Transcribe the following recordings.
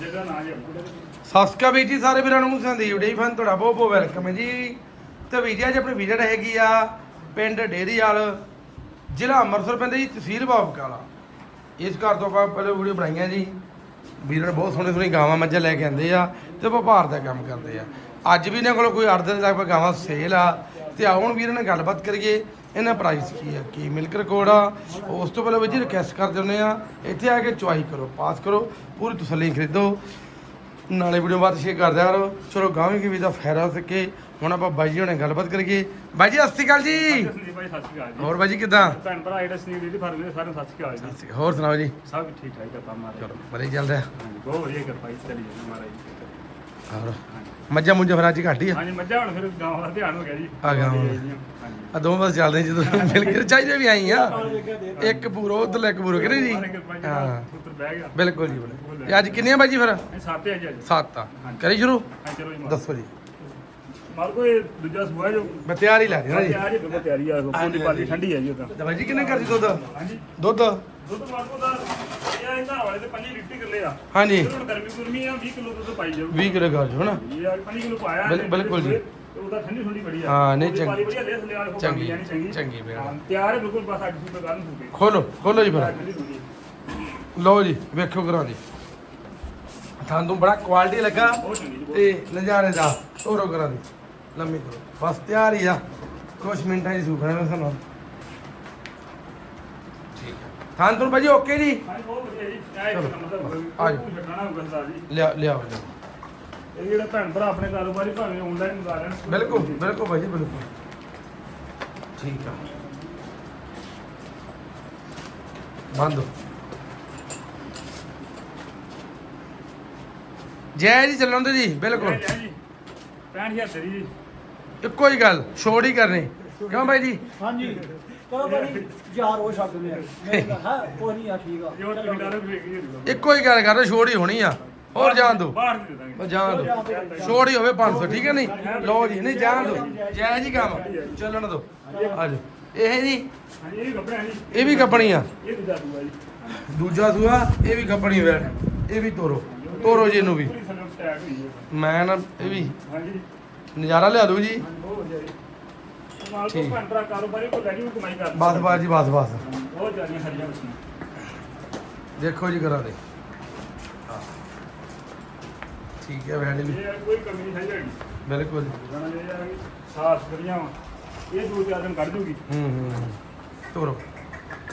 ਜਿਹੜਾ ਨਾ ਜੇ ਸਤਿ ਸ਼੍ਰੀ ਅਕਾਲ ਵੀਰ ਜੀ, ਸਾਰੇ ਵੀਰਾਂ ਨੂੰ ਸੰਦੀਪ ਡੇ ਫਨ ਤੁਹਾਡਾ ਬਹੁਤ ਬਹੁਤ ਵੈਲਕਮ ਹੈ ਜੀ। ਤੇ ਵੀਰ ਜੀ, ਅੱਜ ਆਪਣੀ ਵਿਜ਼ਿਟ ਹੈਗੀ ਆ ਪਿੰਡ ਡੇਰੀ ਵਾਲ, ਜ਼ਿਲ੍ਹਾ ਅੰਮ੍ਰਿਤਸਰ ਪੈਂਦਾ ਜੀ, ਤਹਿਸੀਲ ਬਾਬਕਾਲਾ ਇਸ ਘਰ ਤੋਂ ਆਪਾਂ ਪਹਿਲੇ ਵੀਡੀਓ ਬਣਾਈਆਂ ਜੀ। ਵੀਰਾਂ ਬਹੁਤ ਸੋਹਣੀ ਸੋਹਣੀ ਗਾਵਾਂ ਮੱਝਾਂ ਲੈ ਕੇ ਆਉਂਦੇ ਆ ਤੇ ਵਪਾਰ ਦਾ ਕੰਮ ਕਰਦੇ ਆ। ਅੱਜ ਵੀ ਇਹਨਾਂ ਕੋਲ ਕੋਈ ਅੱਠ ਦਿਨ ਤੱਕ ਗਾਵਾਂ ਸੇਲ ਆ। ਤੇ ਆਓ ਵੀਰਾਂ ਨਾਲ ਗੱਲਬਾਤ ਕਰੀਏ। ਇਹਨਾਂ ਪ੍ਰਾਈਸ ਕੀ ਆ? ਕੀ ਮਿਲਕ ਰਿਕਾਰਡ ਆ? ਉਸ ਤੋਂ ਪਹਿਲਾਂ ਵੀਰ ਜੀ ਰਿਕਵੈਸਟ ਕਰ ਦਿੰਦੇ ਆ ਇੱਥੇ ਆ ਕੇ ਚੁਆਈ ਕਰੋ ਪਾਸ ਕਰੋ ਪੂਰੀ ਤਸੱਲੀ ਖਰੀਦੋ। ਨਾਲੇ ਵੀਡੀਓ ਬਾਅਦ ਸ਼ੇਅਰ ਕਰ ਦਿਆ ਕਰੋ। ਚਲੋ ਗਾਵੇਂ ਕੀ ਵੀ ਦਾ ਫਾਇਦਾ ਹੋ ਸਕੇ ਹੁਣ ਆਪਾਂ ਬਾਈ ਜੀ ਹੁਣੇ ਗੱਲਬਾਤ ਕਰੀਏ। ਬਾਈ ਜੀ ਸਤਿ ਸ਼੍ਰੀ ਅਕਾਲ ਜੀ। ਸੰਦੀਪ ਭਾਈ ਸਤਿ ਸ਼੍ਰੀ ਅਕਾਲ ਜੀ। ਹੋਰ ਬਾਈ ਜੀ ਕਿਦਾਂ? ਭੈਣ ਭਰਾ ਜਿਹੜੇ ਸੰਦੀਪ ਦੀ ਫਰਮ ਦੇ ਸਾਰਿਆਂ ਨੂੰ ਸਤਿ ਸ਼੍ਰੀ ਅਕਾਲ ਜੀ। ਹੋਰ ਸੁਣਾਓ ਜੀ। ਸਭ ਠੀਕ ਠਾਕ ਕਰਤਾ ਮਾਰੇ ਚਲੋ ਵਧੀਆ ਚੱਲ ਰਿਹਾ ਹਾਂਜੀ ਬਹੁਤ ਵਧੀਆ ਕਿਰਪਾ ਜੀ ਚਲੀ ਜਾਂਦੀ ਮਹਾਰਾਜ ਜੀ। ਹੋਰ ਮੱਝਾਂ ਮੁੰਝਾਂ ਫਿਰ ਅੱਜ ਘੱਟ ਹੀ ਆ। ਹਾਂਜੀ ਮੱਝਾਂ ਹੁਣ ਫਿਰ ਗਾਂ ਦਾ ਧਿਆਨ ਹੋ ਗਿਆ ਜੀ। ਆ। ਹਾਂਜੀ। ਆ ਦੋਵੇਂ ਬਸ ਚੱਲਦੇ ਜਦੋਂ ਮਿਲ ਕੇ ਚਾਹੀਦੇ ਵੀ ਆਈ ਆ। ਇੱਕ ਪੂਰੋ ਉਧਰ ਇੱਕ ਪੂਰੋ ਕਿਹਨੇ ਜੀ? ਮਾਰੇ ਕਿਰਪਾ ਜੀ ਹਾਂ। ਪੁੱਤਰ ਬਹਿ ਗਿਆ। ਬਿਲਕੁਲ ਜੀ ਬਿਲਕੁਲ। ਇਹ ਅੱਜ ਕਿੰਨੇ ਆ ਬਾਈ ਜੀ ਫਿਰ? ਇਹ ਸੱਤ ਹੈ ਜੀ ਅੱਜ। ਸੱਤ ਆ। ਕਰੀ ਸ਼ੁਰੂ? ਹਾਂ ਚਲੋ ਜੀ ਦੱਸੋ ਜੀ। ਮਾਰ ਕੋਈ ਦੂਜਾ ਸੁਆ ਜੋ। ਮੈਂ ਤਿਆਰ ਹੀ ਲੈ ਦੇਣਾ ਜੀ। ਤਿਆਰ ਜੀ ਬਿਲਕੁਲ ਤਿਆਰੀ ਆ। ਪੂਰੀ ਪਾਲੀ ਠੰਡੀ ਹੈ ਜੀ ਉਹ ਤਾਂ। ਬਾਈ ਜੀ ਕਿੰਨੇ ਕਰਦੀ ਦੁੱਧ? ਹਾਂਜੀ। ਦੁੱਧ? ਦੁੱਧ ਮਾਰਕੋ ਦਾ ਇਹ ਇਹ ਘਰ ਵਾਲੇ ਤੇ 5 ਲੀਟਰ ਕਿੱਲੇ ਆ। ਹਾਂਜੀ। ਇਹ ਹੁਣ ਗਰਮੀ ਗੁਰਮੀ ਆ 20 ਕਿਲੋ ਦੁੱਧ ਪਾਈ ਜਾਊ 20 ਕਿਲੋ ਕਰ ਜੋ ਹਨਾ? ਇਹ ਆ 5 ਕਿਲੋ ਪਾਇਆ ਬਿਲ- ਬਿਲਕੁਲ ਜੀ। ਤੇ ਉਹਦਾ ਠੰਡੀ ਠੰਡੀ ਬੜੀ ਆ। ਹਾਂ, ਨਹੀਂ, ਚੰਗੀ- ਚੰਗੀ- ਚੰਗੀ ਚੰਗੀ। ਹਾਂ, ਤਿਆਰ ਹੈ ਬਿਲਕੁਲ ਬਸ ਅੱਜ ਸੁਬਹ ਕਰਨ ਸੁਬਹ ਖੋਲੋ ਖੋਲੋ ਜੀ ਫਿਰ। ਠੰਡੀ ਠੰਡੀ ਲਓ ਜੀ ਵੇਖੋ ਕਰਾਂ ਜੀ ਤੁਹਾਨੂੰ ਬੜਾ ਕੁਆਲਿਟੀ ਲੱਗਾ ਬਹੁਤ ਚੰਗੀ ਜੀ ਬਹੁਤ ਤੇ ਨਜ਼ਾਰੇ ਦਾ। ਤੋਰੋ ਕਰਾਂ ਦੀ। ਲੰਮੀ ਕਰੋ ਬਸ ਤਿਆਰ ਹੀ ਆ। ਕੁਛ ਮਿੰਟਾਂ ਦੀ ਸੁਖਣਾ ਮੈਂ ਸਾਨੂੰ। ਹੈ ਤੋਂ ਭਾਜੀ ਓਕੇ ਜੀ? ਹਾਂਜੀ ਬਹੁਤ ਵਧੀਆ ਜੀ ਇਹ ਇੱਕ ਚਲੋ, ਮਤਲਬ ਆ ਜਾਓ। ਛੱਡਣਾ ਹੋਊਗਾ ਸਰਦਾਰ ਜੀ। ਲਿਆ ਲਿਆਓ ਲਿਆਓ। ਇਹ ਜਿਹੜੇ ਭੈਣ ਭਰਾ ਆਪਣੇ ਕਾਰੋਬਾਰੀ ਭਾਵੇਂ ਆਨਲਾਈਨ ਮੰਗਾ ਲੈਣ ਬਿਲਕੁਲ ਬਿਲਕੁਲ ਭਾਜੀ ਬਿਲਕੁਲ। ਠੀਕ ਆ। ਬੰਦ ਜੈ ਜੀ ਚੱਲਣ ਦੇ ਜੀ ਬਿਲਕੁਲ। ਜੈ ਜੀ 65000 ਤੇਰੀ ਜੀ। ਇੱਕੋ ਹੀ ਗੱਲ ਛੋੜ ਹੀ ਕਰਨੀ। ਕਿਉਂ ਬਾਈ ਜੀ? ਹਾਂਜੀ। ਚਲੋ ਭਾਜੀ ਯਾਰ ਉਹ ਛੱਡ ਦਿੰਦੇ ਆ। ਮੈਂ ਕਿਹਾ ਹਾਂ ਕੋਈ ਨਹੀਂ ਆ ਠੀਕ ਆ। ਜੋ ਤੁਸੀਂ ਡਾਲਰ ਵੇਖੀ ਜੀ ਇੱਕੋ ਹੀ ਗੱਲ ਕਰ ਛੋੜ ਹੀ ਹੋਣੀ ਆ। ਹੋਰ ਜਾਣ ਦੋ। ਬਾਹਰ ਦੇ ਦਾਂਗੇ। ਉਹ ਜਾਣ ਦੋ। ਛੋੜ ਹੀ ਹੋਵੇ 500 ਠੀਕ ਹੈ ਨਹੀਂ? ਲਓ ਜੀ ਨਹੀਂ ਜਾਣ ਦੋ। ਜੈ ਜੀ ਕੰਮ ਚੱਲਣ ਦੋ। ਆਜੋ ਇਹ ਜੀ ਹਾਂਜੀ ਇਹ ਕੱਪੜੇ ਜੀ। ਇਹ ਵੀ ਕੱਪਣੀ ਆ। ਇਹ ਦੂਜਾ ਦੂਆ ਜੀ। ਦੂਜਾ ਸੂਆ ਇਹ ਵੀ ਕੱਪਣੀ ਵੈਣ ਇਹ ਵੀ ਤੋਰੋ। ਤੋਰੋ ਜੀ ਇਹਨੂੰ ਵੀ। ਪੂਰੀ ਸਲਮ ਸਟੈਕ ਹੋਈ ਹੈ। ਮੈਂ ਨਾ ਇਹ ਵੀ। ਹਾਂਜੀ। ਨਜ਼ਾਰਾ ਲਿਆ ਦੂ ਜੀ। ਹਾਂਜੀ, ਬਹੁਤ ਵਧੀਆ ਜੀ। ਮਾਲ ਕੋ ਠੀਕ। ਭੈਣ ਭਰਾ ਕਾਰੋਬਾਰੀ ਕੋ ਲੈ ਜੀ ਉਹ ਕਮਾਈ ਕਰਦੇ ਬਸ ਬਸ ਜੀ ਬਸ ਬਸ। ਬਹੁਤ ਹਰੀਆਂ ਦੇਖੋ ਜੀ ਕਰਾਂ ਦੇ। ਠੀਕ ਹੈ ਵੈਣ ਇਹ ਆ ਕੋਈ ਕਮੀ ਨਹੀਂ ਹੈ ਜੀ? ਬਿਲਕੁਲ। ਜਾਣਾ ਇਹ ਆ ਸਾਫ਼ ਵਾਂ। ਇਹ ਦੋ ਚਾਰ ਦਿਨ ਕੱਢ ਜੂਗੀ। ਹੂੰ ਹੂੰ ਹੂੰ। ਤੋਰੋ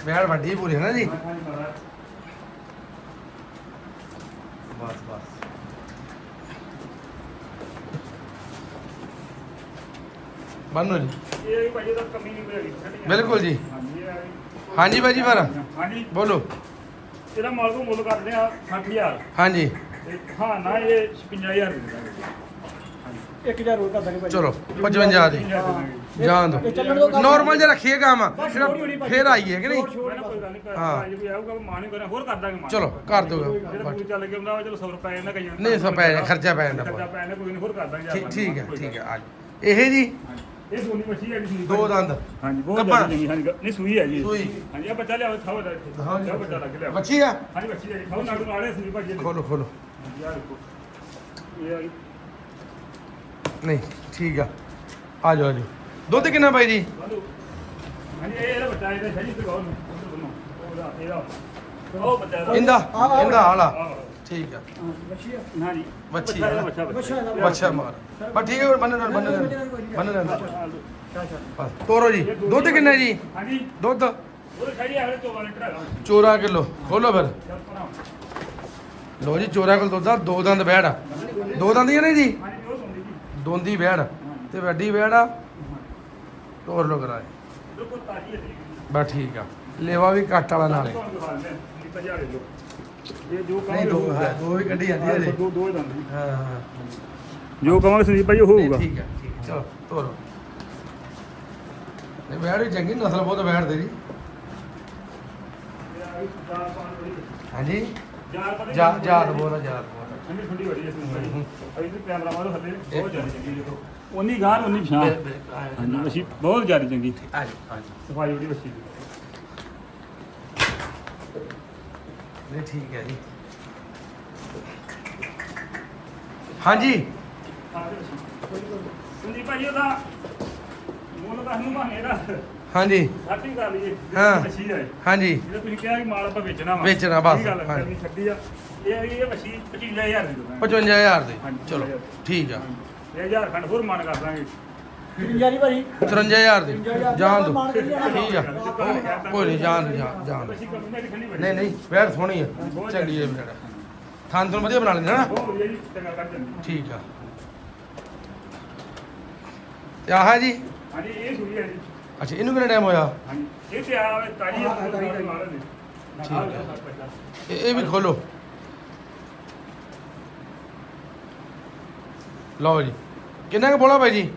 ਵੈਣ ਵੱਡੀ ਪੂਰੀ ਹੈ ਨਾ ਜੀ? ਬਸ ਬਸ। ਬੰਨੋ ਜੀ। ਇਹ ਆ ਕਿ ਭਾਜੀ ਦਾ ਕਮੀ ਨਹੀਂ ਕੋਈ ਹੈਗੀ ਠੰਡੀਆਂ। ਬਿਲਕੁਲ ਜੀ। ਹਾਂਜੀ ਇਹ ਆ ਹਾਂਜੀ ਹਾਂਜੀ। ਬੋਲੋ। ਇਹਦਾ ਮਾਲ ਕੋ ਮੁੱਲ ਕਰਦੇ ਆ 60000 ਹਾਂਜੀ। ਤੇ ਹਾਂ ਨਾ ਇਹ 55000 ਦੇ ਦਾਂਗੇ 1000 ਹੋਰ ਕਰ ਦਾਂਗੇ ਭਾਜੀ। ਚਲੋ 55 ਦੀ। 55000 ਦੇ ਦਾਂਗੇ ਜਾਣ ਦੋ। ਦੋ ਨਾਰਮਲ ਜਿਹਾ ਰੱਖੀਏ ਕੰਮ। ਜਿਹੜਾ। ਫੇਰ ਆਈਏ ਕਿ ਨਹੀਂ? ਕੋਈ ਨਾ ਕੋਈ ਗੱਲ ਨਹੀਂ ਹਾਂ। ਹਾਂ ਜੇ ਕੋਈ ਆਊਗਾ ਮਾਂ ਨਹੀਂ ਕਰਾਂ ਹੋਰ ਕਰ ਦਾਂਗੇ ਮਾਂ ਚਲੋ ਕਰ ਦੋ ਜਿਹੜਾ ਕੋਈ ਚੱਲ ਕੇ ਆਉਂਦਾ ਵਾ, ਚਲੋ 100 ਰੁਪਏ ਇਹਨਾਂ ਕਈਆਂ ਨੂੰ ਨਹੀਂ ਸੌ ਪੈ ਜਾਂਦਾ, ਖਰਚਾ ਪੈ ਜਾਂਦਾ ਖਰਚਾ ਪੈ ਜਾਂਦਾ ਕੋਈ ਨਹੀਂ ਹੋਰ ਕਰ ਦਾਂਗੇ ਠੀਕ ਆਪਾਂ। ਠੀਕ ਹੈ ਕੋਈ ਠੀਕ ਗੱਲ ਹੈ ਆ ਜਾਓ। ਇਹ ਜੀ। ਇਹ ਸੋਨੀ ਮੱਛੀ ਹੈ ਜੀ ਦੋ ਦੰਦ। ਹਾਂਜੀ ਬਹੁਤ। ਜ਼ਿਆਦਾ ਚੰਗੀ ਹਾਂਜੀ ਨਹੀਂ ਸੂਈ ਹੈ ਜੀ। ਸੂਈ। ਹਾਂਜੀ ਆ ਬੱਚਾ ਲਿਆਓ ਖਾਓ ਦਾ ਹਾਂ ਲਿਆਓ ਬੱਚਾ ਲੱਗ ਲਿਆਓ। ਬੱਚੀ ਆ? ਹਾਂਜੀ ਬੱਚੀ ਹੈ ਜੀ ਖਾਓ ਨਾੜੂ ਨਾਲੇ ਸੰਦੀਪ ਭਾਜੀ ਦੇ। ਖੋਲੋ ਖੋਲੋ। ਹਾਂਜੀ ਆ ਦੇਖੋ। ਇਹ ਆ ਜੀ। ਨਹੀਂ ਠੀਕ ਆ। ਆ ਜਾਓ ਆ ਜਾਓ। ਦੁੱਧ ਕਿੰਨਾ ਬਾਈ ਜੀ? ਵਾਲੋ ਹਾਂਜੀ ਇਹ ਇਹਦਾ ਬੱਚਾ ਇਹਦਾ ਸ਼ਰੀ ਤੇ ਉਧਰ ਬੰਨੋ ਉਹਦਾ ਇਹਦਾ। ਉਹ ਬੱਚਾ ਇਹਦਾ। ਹਾਲਾ ਆਹ, ਠੀਕ ਆ। ਹਾਂ ਬੱਚੀ ਆ। ਹਾਂਜੀ ਬੱਚੀ ਬੱਚਾ ਹੈ। ਬੱਚਾ ਬੱਚਾ ਬਸ ਠੀਕ ਹੈ ਬੰਨ ਲੈਣ ਬੰਨ ਲੈਣ ਬੰਨ ਬੱਚਾ ਬਸ ਤੋਰੋ ਜੀ। ਦੁੱਧ ਕਿੰਨਾ ਜੀ? ਹਾਂਜੀ। ਦੁੱਧ? ਉਹ ਸ਼ਰੀ ਆ 14 ਲੀਟਰ ਹੈਗਾ ਚੋਰਾ ਕਿਲੋ। ਖੋਲੋ ਫਿਰ। ਚੱਲ ਪਰਾਂ ਲੋ ਜੀ ਚੋਰਾ ਕੋਲ ਦੁੱਧ ਆ। ਦੋ ਦੰਦ ਬੈੜ ਆ। ਦੋ ਦੰਦੀਆਂ ਨੇ ਜੀ ਹਾਂਜੀ ਉਹ ਸੁਣਦੀ ਜੀ। ਦੋਂਦੀ ਬੈੜ ਤੇ ਵੱਡੀ ਬੈੜ ਆ। ਤੋਰ ਲੋ ਕਰਾਏ ਬਿਲਕੁਲ ਤਾਜੀ ਹੈ। ਜੀ ਬਸ ਠੀਕ ਆ। ਲੇਵਾ ਵੀ ਕੱਟ ਵਾਲਾ ਨਾਲੇ। ਤੁਹਾਨੂੰ ਦਿਖਾ ਦਿੰਦੇ ਹਾਂ, ਸੰਦੀਪ ਭਾਜੀ ਆ ਲਓ। ਇਹ ਜੋ ਨਹੀਂ ਦੋ ਹੈ ਦੋ ਵੀ ਕੱਢੀ ਜਾਂਦੀ ਹੈ ਜੀ ਦੋ ਦੋ ਹੀ ਦੰਦ ਹਾਂ ਹਾਂ। ਜੋ ਕਹਾਂਗੇ ਸੰਦੀਪ ਭਾਜੀ ਉਹ ਨਹੀਂ, ਠੀਕ ਹੈ ਠੀਕ ਹੈ। ਚਲੋ ਤੋਰੋ। ਨਹੀਂ ਬੈੜ ਵੀ ਚੰਗੀ ਨਸਲ ਬਹੁਤ ਬੈੜ ਦੇ ਜੀ ਹਾਂਜੀ? ਜਾ ਜਾਤ ਆ ਜਾਤ ਆ ਠੰਡੀ ਠੰਡੀ ਬੜੀ ਹੈ ਸੰਦੀਪ ਭਾਜੀ ਅਈ ਤੇ ਕੈਮਰਾ ਮਾਰੋ ਥੱਲੇ ਬਹੁਤ ਜ਼ਿਆਦਾ ਚੰਗੀ ਦੇਖੋ। ਉਨੀ ਗਾਰ ਉਨੀ ਪਛਾਣ ਬਿਲ- ਬਿਲ- ਆ ਜਾਓ, ਹਾਂਜੀ ਅਸੀਂ ਬਹੁਤ ਜ਼ਿਆਦਾ ਚੰਗੀ। ਆ ਜਾਓ, ਆ ਜਾਓ। ਸਫ਼ਾਈ ਬੜੀ ਬੱਚੀ ਦੀ। ਨਹੀਂ ਠੀਕ ਹੈ ਜੀ। ਹਾਂਜੀ। ਸੰਦੀਪ ਭਾਜੀ ਉਹਦਾ ਮੁੱਲ ਤਾਂ ਨੂੰ ਦਾ। ਹਾਂਜੀ। ਸਾਡੀ ਕਰ ਲਈਏ ਹਾਂ। ਮੱਛੀ ਹੈ ਹਾਂਜੀ। ਜਿਹੜਾ ਤੁਸੀਂ ਕਿਹਾ ਕਿ ਮਾਲ ਆਪਾਂ ਵੇਚਣਾ ਵਾ। ਵੇਚਣਾ ਬਸ, ਇਹ ਗੱਲ। ਕਰਨੀ ਛੱਡੀ ਆ। ਇਹ ਹੈਗੀ ਇਹ ਮੱਛੀ 25000 ਦੀ ਦੋਨਾਂ 55000 ਦੇ। ਹਾਂਜੀ, ਚਲੋ ਠੀਕ ਆ। ਇਹ ਹਜ਼ਾਰ ਖੰਡ ਹੋਰ ਮਨ ਕਰ ਦਾਂਗੇ ਜਿੰਜਾਰੀ ਭਾਜੀ। 53000 ਦੇ। 53,000 ਜਾਣ ਦੋ। ਠੀਕ ਆ। ਕੋਈ ਨਹੀਂ ਜਾਣ ਦਿਓ, ਜਾਣ ਜਾਣ ਦਿਓ। ਦੀ ਨਹੀਂ ਨਹੀਂ ਵੈਰ ਸੋਹਣੀ ਆ। ਚੰਗੀ ਹੈ ਬੇੜਾ ਥਾਂ ਤੋਂ ਵਧੀਆ ਬਣਾ ਲੈਂਦੇ ਨਾ। ਠੀਕ ਆ। ਤੇ ਆਹ ਜੀ? ਹਾਂਜੀ ਇਹ ਸੁਣੀ ਹੈ ਜੀ। ਅੱਛਾ ਇਹਨੂੰ ਕਿੰਨਾ ਟਾਈਮ ਹੋਇਆ? ਹਾਂਜੀ ਇਹ ਤੇ ਆ ਤਾਜੀ ਹਾਂ, ਹਾਂ, ਤਾਜ਼ੀ, ਤਾਜ਼ੀ। ਮਾਲ ਨੇ। ਠੀਕ ਹੈ। ਇਹ ਇਹ ਵੀ ਖੋਲੋ। ਲਓ ਜੀ। ਕਿੰਨਾ ਕੁ ਬੋਲਾ ਭਾਈ ਜੀ?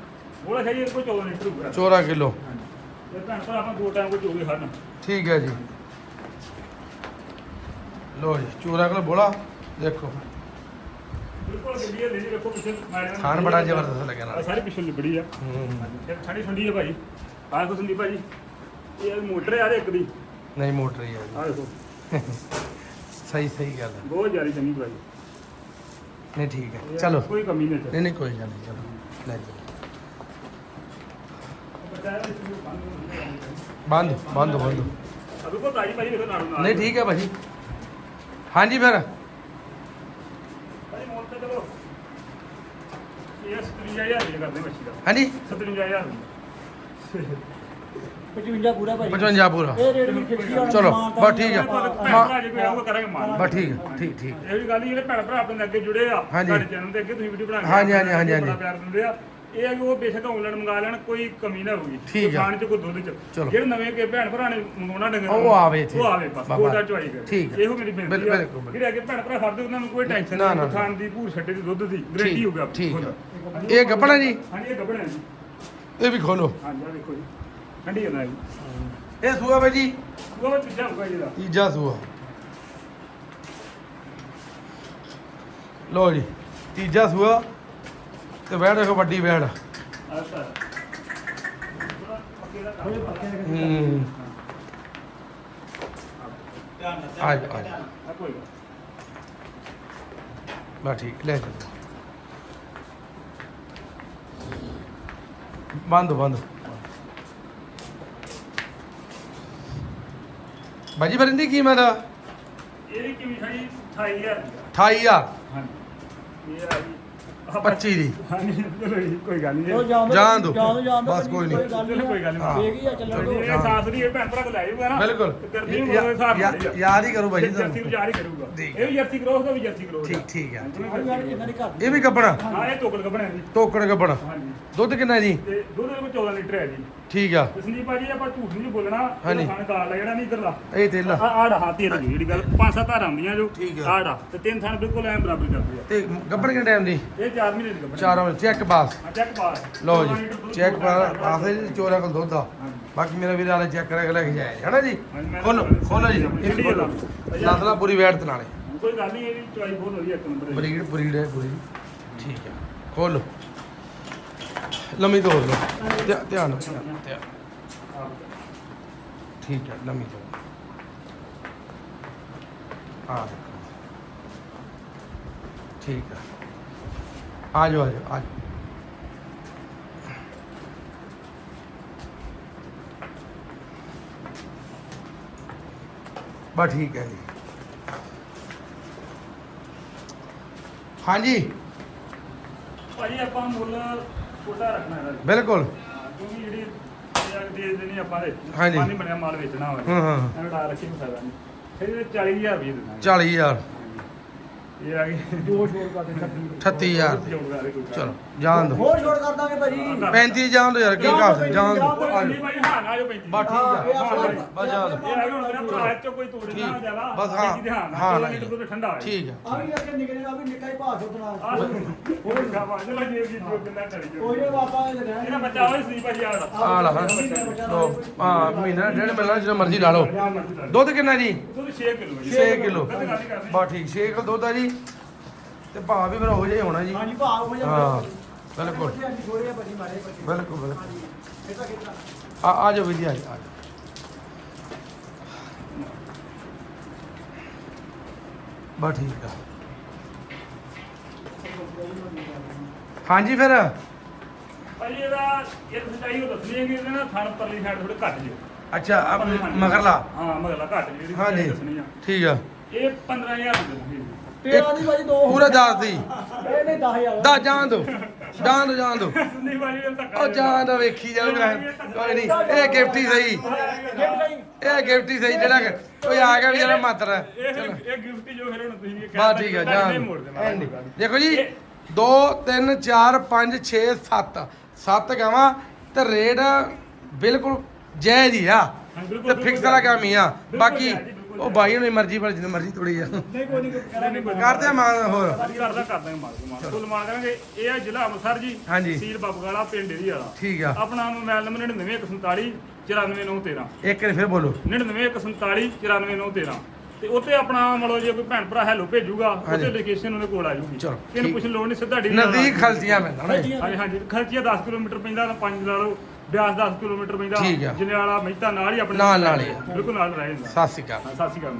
ਬੋਲਾ ਸਹੀ ਕੋਈ 14 ਲੀਟਰ ਹੋਊਗਾ 14 ਕਿਲੋ। ਹਾਂਜੀ। ਇਹ ਭੈਣ ਭਰਾ ਆਪਾਂ ਦੋ ਟਾਈਮ ਕੋਈ ਚੋਗੇ ਹਨ ਠੀਕ ਹੈ ਜੀ। ਲਓ ਜੀ 14 ਕਿਲੋ ਬੋਲਾ ਦੇਖੋ। ਬਿਲਕੁਲ ਗੱਡੀ ਲੈ ਜੀ ਵੇਖੋ ਪਿੱਛੇ ਮਾਰਿਆ ਥਾਨ ਬੜਾ ਜ਼ਬਰਦਸਤ ਲੱਗਿਆ ਨਾਲ। ਸਾਰੀ ਪਿੱਛੇ ਲਿਬੜੀ ਆ। ਹੂੰ। ਫਿਰ ਠੰਡੀ ਠੰਡੀ ਹੈ ਭਾਈ। ਆਹ ਕੋ ਸੰਦੀਪ ਭਾਜੀ। ਇਹ ਮੋਟਰ ਯਾਰ ਇੱਕ ਦੀ। ਨਹੀਂ ਮੋਟਰ ਹੀ ਆ ਆਹ ਦੇਖੋ। ਜੀ ਸਹੀ ਸਹੀ ਗੱਲ ਹੈ। ਬਹੁਤ ਜ਼ਿਆਦਾ ਚੰਗੀ ਭਾਈ ਨਹੀਂ ਠੀਕ ਹੈ। ਚਲੋ। ਕੋਈ ਕਮੀ ਨਹੀਂ ਨਹੀਂ ਨਹੀਂ ਕੋਈ ਗੱਲ ਨਹੀਂ ਚਲੋ। ਲੈ ਜੀ। ਬੰਦ ਬੰਦ ਬੰਦ। ਅਬੇ ਕੋ ਤਾਜੀ ਭਾਈ ਵੇਖੋ ਨਾਲ ਨਾਲ ਨਹੀਂ ਠੀਕ ਹੈ ਭਾਜੀ। ਹਾਂਜੀ ਫਿਰ। ਭਾਈ ਮੋਲ ਤੇ ਚਲੋ। ਇਹ 57000 ਦੀ ਕਰਦੇ ਮੱਛੀ ਦਾ। ਹਾਂਜੀ। 57000 55 ਪੂਰਾ ਭਾਜੀ। 55 ਪੂਰਾ। ਇਹ ਰੇਟ ਵੀ ਫਿਕਸ ਹੀ ਹੋਣਾ। ਚਲੋ, ਤਾਂ ਬਸ ਠੀਕ ਆ। ਭੈਣ ਮਾ- ਭਰਾ ਜੇ ਕੋਈ ਆਊਗਾ ਕਰਾਂਗੇ ਮਾਨ ਬਸ ਠੀਕ ਹੈ ਠੀਕ ਠੀਕ। ਇਹ ਵੀ ਗੱਲ ਹੀ ਜਿਹੜੇ ਭੈਣ ਭਰਾ ਆਪਣੇ ਅੱਗੇ ਜੁੜੇ ਆ ਹਾਂਜੀ। ਸਾਡੇ ਚੈਨਲ ਦੇ ਅੱਗੇ ਤੁਸੀਂ ਵੀਡੀਓ ਬਣਾ ਕੇ ਹਾਂਜੀ, ਹਾਂਜੀ, ਹਾਂਜੀ, ਬੜਾ ਹਾਂਜੀ। ਪਿਆਰ ਦਿੰਦੇ ਆ। ਇਹ ਹੈ ਕਿ ਉਹ ਬੇਸ਼ੱਕ ਆਨਲਾਈਨ ਮੰਗਾ ਲੈਣ ਕੋਈ ਕਮੀ ਨਾ ਹੋਊਗੀ ਠੀਕ ਕੋਈ ਆ। ਖਾਣ ਚ ਕੋਈ ਦੁੱਧ ਚ ਚਲੋ। ਜਿਹੜੇ ਨਵੇਂ ਕੇ ਭੈਣ ਭਰਾ ਨੇ ਮੰਗਾਉਣਾ ਡੰਗਰ ਉਹ ਆਵੇ ਇੱਥੇ। ਉਹ ਆਵੇ ਬਸ ਬਾਬਾ। ਉਹਦਾ ਚੁਆਈ ਕਰੇ ਠੀਕ ਆ। ਇਹੋ ਮੇਰੀ ਬੇਨਤੀ ਬਿਲਕੁਲ, ਬਿਲਕੁਲ। ਜਿਹੜੇ ਅੱਗੇ ਭੈਣ ਭਰਾ ਫੜਦੇ ਉਹਨਾਂ ਨੂੰ ਕੋਈ ਟੈਨਸ਼ਨ ਨਾ, ਨਾ, ਨਹੀਂ ਨਾ। ਖਾਣ ਦੀ ਭੂਰ ਛੱਡੇ ਦੀ ਦੁੱਧ ਦੀ ਗਰੰਟੀ ਹੋ ਗਿਆ ਠੀਕ। ਆ। ਇਹ ਗੱਭਣਾ ਜੀ ਹਾਂਜੀ ਇਹ ਗੱਬਣਾ ਜੀ ਇਹ ਵੀ ਖੋਲੋ ਹਾਂਜੀ ਆ ਦੇਖੋ ਜੀ ਠੰਡੀ ਹੁੰਦਾ ਜੀ ਇਹ ਸੂਆ ਭਾਈ ਜੀ ਉਹ ਪਿੱਛਾ ਹੋਊਗਾ ਜੀ ਦਾ ਤੀਜਾ ਸੂਆ ਲੋ ਜੀ ਤੀਜਾ ਸੂਆ ਤੇ ਬੈਠ ਦੇਖੋ ਵੱਡੀ ਨੇ ਹੂੰ। ਆ ਜਾ ਆ ਜਾ ਠੀਕ ਲੈ ਜਾ ਬੰਦ ਬੰਦ। ਬਾਜੀ ਬਰਿੰਦੀ ਕੀਮਤ ਇਹਦੀ ਕਿਵੇਂ ਖਾਈ 28000 ਦੀ 28000 ਹਾਂਜੀ। ਇਹ ਆ ਜੀ। 25 ਦੀ। ਹਾਂਜੀ ਚਲੋ ਜੀ ਕੋਈ ਗੱਲ ਨਹੀਂ। ਉਹ ਜਾਣ ਦੋ ਜਾਣ ਦਿਓ। ਜਾਣ ਦਿਓ, ਜਾਣ ਦਿਓ, ਬਸ ਕੋਈ ਨਹੀਂ। ਚਲੋ ਕੋਈ ਗੱਲ ਹਾਂ। ਨਹੀਂ। ਠੀਕ ਹੀ ਆ ਚੱਲਣ ਦੋ। ਇਹ ਸਾਥ ਦੀ ਇਹ ਭੈਣ ਭਰਾ ਕੋ ਲੈ ਜਾਊਗਾ ਨਾ। ਬਿਲਕੁਲ। ਯਾ- ਨਾਲ ਯਾਦ ਹੀ ਕਰੋ ਬਾਈ ਜੀ ਜਰਸੀ ਤੁਹਾਨੂੰ। ਨੂੰ ਜਾਰੀ ਕਰੂਗਾ। ਠੀਕ ਇਹ ਵੀ ਜਰਸੀ ਕਰੋਸ ਦਾ ਵੀ ਜਰਸੀ ਕਰੋਸ ਠੀਕ ਠੀਕ ਹੈ। ਆਹ ਯਾਰ ਜਿੰਨਾ ਦੀ ਘਰ ਇਹ ਵੀ ਕੱਪੜਾ ਹਾਂ ਇਹ ਟੋਕਲ ਕਬਣਾ ਜੀ। ਟੋਕਣ ਕੱਪੜਾ ਹਾਂਜੀ। ਦੁੱਧ ਕਿੰਨਾ ਜੀ? ਤੇ ਦੁੱਧ ਦੇ ਵਿੱਚ 14 ਲੀਟਰ ਹੈ ਜੀ। ਠੀਕ ਆ। ਸੰਦੀਪ ਭਾਜੀ ਆਪਾਂ ਝੂਠ ਨਹੀਂ ਬੋਲਣਾ। ਹਾਂਜੀ। ਖਾਣ ਕਾਲ ਲੈ ਜਿਹੜਾ ਨਹੀਂ ਇਧਰਲਾ ਇਹ ਤੇਲ ਆ। ਆੜਾ ਹਾਤੀ ਦੀ ਜਿਹੜੀ ਗੱਲ ਪੰਜ ਸੱਤ ਧਾਰਾਂ ਆਉਂਦੀਆਂ ਜੋ। ਠੀਕ ਆ। ਆੜਾ। ਤੇ ਤਿੰਨ ਥਾਂ ਬਿਲਕੁਲ ਐਂ ਬਰਾਬਰ ਚੱਲਦੇ ਆ। ਤੇ ਗੱਬੜ ਕਿੰਨੇ ਟਾਈਮ ਦੀ? ਇਹ 4 ਮਹੀਨੇ ਦੀ ਚੈੱਕ ਪਾਸ ਆ ਚੈੱਕ ਪਾਸ ਲਓ ਜੀ ਚੈੱਕ ਪਾਸੇ ਜੀ ਚੋਰਾ ਕੋਲ ਦੁੱਧ ਆ। ਬਾਕੀ ਮੇਰਾ ਵੀਰ ਵਾਲੇ ਚੈੱਕ ਕਰਕੇ ਲੈ ਕੇ ਹੈਨਾ ਜੀ? ਮੈਂ- ਖੋਲੋ ਖੋਲੋ ਜੀ ਇਹ ਵੀ ਖੋਲੋ ਨਸਲਾ ਪੂਰੀ ਵੈਟ ਤੇ ਨਾਲੇ। ਕੋਈ ਗੱਲ ਨਹੀਂ ਇਹ ਵੀ ਚੁਆਈ ਬਹੁਤ ਵਧੀਆ ਇੱਕ ਨੰਬਰ ਹੈ ਬਰੀਡ ਬਰੀਡ ਹੈ ਪੂਰੀ। ਠੀਕ ਹੈ ਖੋਲੋ ਲੰਮੀ ਤੋੜ ਲਓ। ਧਿਆ- ਧਿਆਨ ਨਾਲ, ਧਿਆਨ ਧਿਆਨ। ਠੀਕ ਹੈ ਲੰਮੀ ਤੋੜ। ਆ ਦੇਖੋ। ਠੀਕ ਹੈ। ਆ ਜਾਓ ਆ ਜਾਓ ਆ ਜਾਓ ਬਸ ਠੀਕ ਹੈ ਜੀ। ਹਾਂਜੀ। ਭਾਜੀ ਆਪਾਂ ਮੁੱਲ ਛੋਟਾ ਰੱਖਣਾ ਹੈ ਬਿਲਕੁਲ। ਕਿਉਂਕਿ ਜਿਹੜੀ ਦੇ ਦੇਣੀ ਆਪਾਂ ਦੇ ਹਾਂਜੀ। ਨਹੀਂ ਬਣਿਆ ਮਾਲ ਵੇਚਣਾ ਹੋਵੇ। ਹਾਂ ਹਾਂ। ਐਵੇਂ ਡਾ ਰੱਖੀ ਨਹੀਂ ਸਕਦਾ ਨਹੀਂ। ਫਿਰ ਇਹਦੇ 40000 ਰੁਪਏ ਦੇਣਾ 40000 ਇਹ ਆ ਗਈ। ਦੋ ਛੋੜ ਕਰਦੇ ਛੱਡੀ 38000 ਜੋੜ ਵਾਲੇ ਕੋਈ ਗੱਲ ਚਲੋ ਜਾਣ ਦੋ ਹੋਰ ਛੋੜ ਕਰ ਦਾਂਗੇ ਭਾਜੀ। 35 ਜਾਣ ਦੋ ਯਾਰ ਕੀ ਕਰ ਸਕਦੇ? ਜਾਣ ਦੋ ਕੋਈ ਗੱਲ ਨਹੀਂ ਭਾਈ ਹਾਂ ਨਾ ਜੋ ਪੈਂਦੀ ਬਸ ਠੀਕ ਹਾਂ, ਇਹ ਆ ਆਪਾਂ- ਬਸ ਜਾਣ ਦੋ ਇਹ ਆ ਵੀ ਹੁਣ ਮੇਰਾ ਭਰਾ ਚ ਕੋਈ ਤੋੜ ਨਾ ਠੀਕ। ਜ਼ਿਆਦਾ ਬਸ ਹਾਂ। ਲੀਟਰ ਠੰਡਾ ਠੀਕ ਆ। ਆ ਵੀ ਅੱਗੇ ਨਿਕਲੇ ਆ ਵੀ ਨਿੱਕਾ ਹੀ ਭਾਅ ਸੁੱਟਣਾ ਆਹ ਹੋਰ ਗਾਵਾ ਜਿਹੜਾ ਦੀ ਜੋ ਕਿੰਨਾ ਕਰੀ ਇਹ ਇਹਦਾ ਬੱਚਾ ਸੀ ਆ ਲਾ ਹਾਂ। ਮਹੀਨਾ ਡੇਢ ਮਰਜ਼ੀ ਲਾ ਲਓ। ਦੁੱਧ ਕਿੰਨਾ ਜੀ? ਦੁੱਧ 6 ਕਿਲੋ 6 ਕਿਲੋ। ਕਦੇ ਗੱਲ ਨਹੀਂ ਕਰਨੀ ਬਸ ਠੀਕ 6 ਕਿਲੋ ਦੁੱਧ ਆ ਜੀ। ਤੇ ਭਾਅ ਵੀ ਮੇਰਾ ਹੋ ਜਾਏ ਹੋਣਾ ਜੀ। ਹਾਂਜੀ ਭਾਅ ਹੋ ਜਾ। ਹਾਂ ਬਿਲਕੁਲ। ਹਾਂਜੀ ਛੋੜੇ ਆ ਭਾਜੀ ਮਾਰੇ ਭਾਜੀ। ਬਿਲਕੁਲ ਬਿਲਕੁਲ। ਕਿਤਨਾ ਆ ਆ ਜਾਓ ਵੀਰ ਜੀ ਆ ਜਾਓ, ਆ ਜਾਓ ਠੀਕ ਆ। ਹਾਂਜੀ ਫਿਰ। ਭਾਜੀ ਇਹਦਾ ਇਹ ਸੱਚਾਈ ਉਹ ਦੱਸਣੀ ਹੈ ਕਿ ਇਹਦੇ ਨਾਲ ਥਣ ਪਰਲੀ ਸਾਈਡ ਥੋੜੇ ਘੱਟ ਜੇ ਅੱਛਾ ਆਹ ਮਗਰਲਾ? ਹਾਂ ਮਗਰਲਾ ਘੱਟ ਜਿਹੜੀ ਹਾਂਜੀ ਦੱਸਣੀ ਆ। ਠੀਕ ਆ। ਇਹ 15000 ਦੇ ਦੂੰਗੀ ਤੇਰਾ ਦੀ ਭਾਜੀ ਦੋ ਪੂਰਾ ਦੱਸ ਦੀ। ਇਹ ਨਹੀਂ 10000 ਦਾ ਜਾਣ ਦੋ। ਜਾਣ ਦੋ ਜਾਣ ਦੋ। ਧੱਕਾ ਉਹ ਜਾਣ ਦੋ ਵੇਖੀ ਜਾਊਗਾ ਕੋਈ ਨਹੀਂ। ਇਹ ਗਿਫਟ ਹੀ ਸਹੀ। ਇਹ ਗਿਫਟ ਹੀ ਸਹੀ ਜਿਹੜਾ ਕੋਈ ਆ ਗਿਆ ਵੀ ਜਿਹੜਾ ਮਾਤਰ ਹੈ। ਇਹ ਗਿਫਟ ਹੀ ਜੋ ਫਿਰ ਹੁਣ ਤੁਸੀਂ ਇਹ ਬਾ ਠੀਕ ਹੈ ਜਾਣ। ਦੇਖੋ ਜੀ 2 3 4 5 6 7 7 ਗਾਵਾਂ ਤੇ ਰੇਟ ਬਿਲਕੁਲ ਜਾਇਜ਼ ਹੀ ਆ। ਤੇ ਫਿਕਸ ਵਾਲਾ ਕੰਮ ਹੀ ਆ। ਬਾਕੀ ਜੀ, ਉਹ ਬਾਈ ਹੁਣੀ ਮਰਜ਼ੀ ਪਰ ਜਿੰਨੀ ਮਰਜ਼ੀ ਤੋੜੀ ਆ ਨਹੀਂ ਕੋਈ ਨਹੀਂ ਕਰਾਂਗੇ ਕਰਦੇ ਆ ਮਾਨ ਹੋਰ। ਅਸੀਂ ਕਰਦਾ ਕਰਦਾਂਗੇ ਮਾਰ ਮਾਰ ਕੁੱਲ ਮਾਰ ਕਰਾਂਗੇ। ਇਹ ਆ ਜ਼ਿਲ੍ਹਾ ਅੰਮ੍ਰਿਤਸਰ ਜੀ ਹਾਂਜੀ। ਸੀਲ ਬਾਬੂਗਾਲਾ ਪਿੰਡ ਏਰੀ ਵਾਲਾ। ਠੀਕ ਆ। ਆਪਣਾ ਮੋਬਾਈਲ ਨੰਬਰ 99147 94913 ਇੱਕ ਵਾਰੀ ਫਿਰ ਬੋਲੋ। 99147 94913 ਤੇ ਉੱਤੇ ਆਪਣਾ ਮਤਲਬ ਜੇ ਕੋਈ ਭੈਣ ਭਰਾ ਹੈਲੋ ਭੇਜੂਗਾ। ਉੱਤੇ ਲੋਕੇਸ਼ਨ ਉਹਦੇ ਕੋਲ ਆ ਜੂਗੀ। ਚਲੋ, ਇਹਨੂੰ ਠੀਕ। ਪੁੱਛਣ ਲੋੜ ਨਹੀਂ ਸਿੱਧਾ ਡੀ ਨਜ਼ਦੀਕ ਖਲਤੀਆਂ ਪੈਂਦਾ ਨਾ ਜੀ। ਹਾਂਜੀ ਹਾਂਜੀ ਖਰਚੀਆ 10 ਕਿਲੋਮੀਟਰ ਪੈਂਦਾ ਤਾਂ 5 ਲਾ ਲਓ। ਬਿਆਸ 10 ਕਿਲੋਮੀਟਰ ਪੈਂਦਾ ਠੀਕ ਆ। ਜਿੰਨੇ ਵਾਲਾ ਮਹਿਤਾ ਨਾਲ ਹੀ ਆਪਣੇ ਨਾਲ ਨਾਲ ਹੀ ਆ। ਬਿਲਕੁਲ ਨਾਲ ਰਹਿ ਜਾਂਦਾ ਸਤਿ ਸ਼੍ਰੀ ਅਕਾਲ ਸਤਿ ਸ਼੍ਰੀ ਅਕਾਲ